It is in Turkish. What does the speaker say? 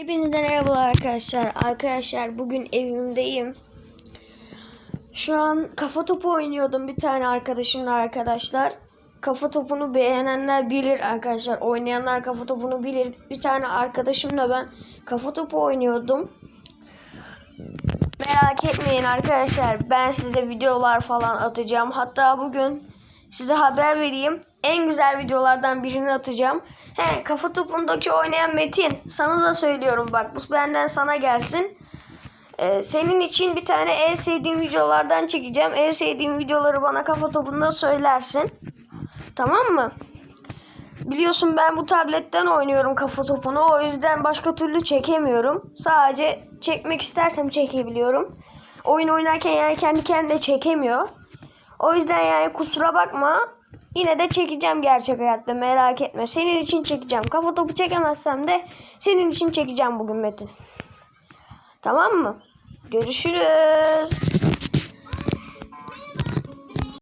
Hepinize merhabalar arkadaşlar. Arkadaşlar bugün evimdeyim. Şu an kafa topu oynuyordum bir tane arkadaşımla arkadaşlar. Kafa topunu beğenenler bilir arkadaşlar. Oynayanlar kafa topunu bilir. Bir tane arkadaşımla ben kafa topu oynuyordum. Merak etmeyin arkadaşlar. Ben size videolar falan atacağım. Hatta bugün size haber vereyim. En güzel videolardan birini atacağım. He, kafa topundaki oynayan Metin. Sana da söylüyorum bak. Bu benden sana gelsin. Ee, senin için bir tane en sevdiğim videolardan çekeceğim. En sevdiğim videoları bana kafa topunda söylersin. Tamam mı? Biliyorsun ben bu tabletten oynuyorum kafa topunu. O yüzden başka türlü çekemiyorum. Sadece çekmek istersem çekebiliyorum. Oyun oynarken yani kendi kendine çekemiyor. O yüzden yani kusura bakma. Yine de çekeceğim gerçek hayatta merak etme. Senin için çekeceğim. Kafa topu çekemezsem de senin için çekeceğim bugün Metin. Tamam mı? Görüşürüz.